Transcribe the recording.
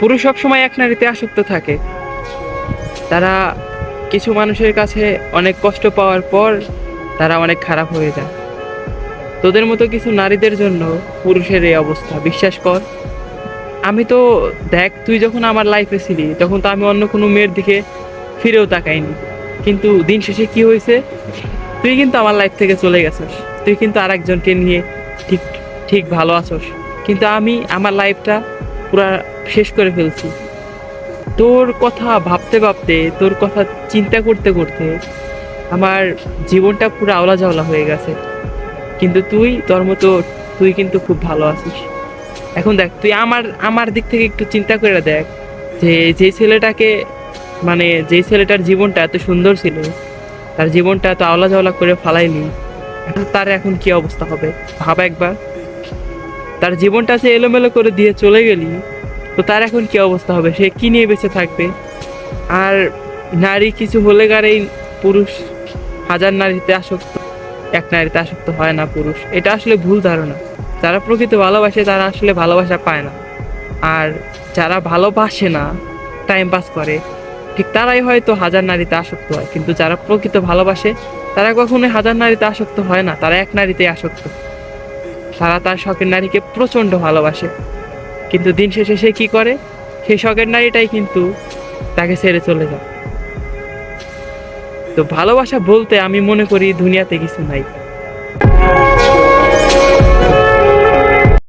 পুরুষ সবসময় এক নারীতে আসক্ত থাকে। তারা কিছু মানুষের কাছে অনেক কষ্ট পাওয়ার পর তারা অনেক খারাপ হয়ে যায়। তোদের মতো কিছু নারীদের জন্য পুরুষের এই অবস্থা, বিশ্বাস কর। আমি তো, দেখ, তুই যখন আমার লাইফে ছিলি, তখন তো আমি অন্য কোনো মেয়ের দিকে ফিরেও তাকাইনি। কিন্তু দিন শেষে কি হয়েছে? তুই কিন্তু আমার লাইফ থেকে চলে গেছিস। তুই কিন্তু আরেকজনকে নিয়ে ঠিক ঠিক ভালো আছোস। কিন্তু আমি, আমার লাইফটা পুরা শেষ করে ফেলছি। তোর কথা ভাবতে ভাবতে, তোর কথা চিন্তা করতে করতে আমার জীবনটা পুরো আওলা জাওলা হয়ে গেছে। কিন্তু তুই, তোর মতো তুই কিন্তু খুব ভালো আছিস। এখন দেখ, তুই আমার আমার দিক থেকে একটু চিন্তা করে দেখ যে যে ছেলেটাকে মানে যে ছেলেটার জীবনটা এত সুন্দর ছিল, তার জীবনটা এত আওলা জাওলা করে ফালাইনি তার এখন কি অবস্থা হবে? ভাব একবার। তার জীবনটা যে এলোমেলো করে দিয়ে চলে গেলি। তো তার এখন কি অবস্থা হবে? সে কি নিয়ে বেঁচে থাকবে? আর নারী কিছু হলে গারেই পুরুষ, হাজার নারীতে আসক্ত, এক নারীতে আসক্ত হয় না পুরুষ। এটা আসলে ভুল ধারণা। যারা প্রকৃত ভালোবাসে, তারা আসলে ভালোবাসা পায় না। আর যারা ভালোবাসে না টাইম পাস করে, ঠিক তারাই হয়তো হাজার নারীতে আসক্ত হয়। কিন্তু যারা প্রকৃত ভালোবাসে, তারা কখনোই হাজার নারীতে আসক্ত হয় না। তারা এক নারীতে আসক্ত। তারা তার শখের নারীকে প্রচণ্ড ভালোবাসে। কিন্তু দিন শেষে সে কী করে? সেই শখের নারীটাই কিন্তু তাকে ছেড়ে চলে যায়। তো ভালোবাসা বলতে আমি মনে করি দুনিয়াতে কিছু নাই।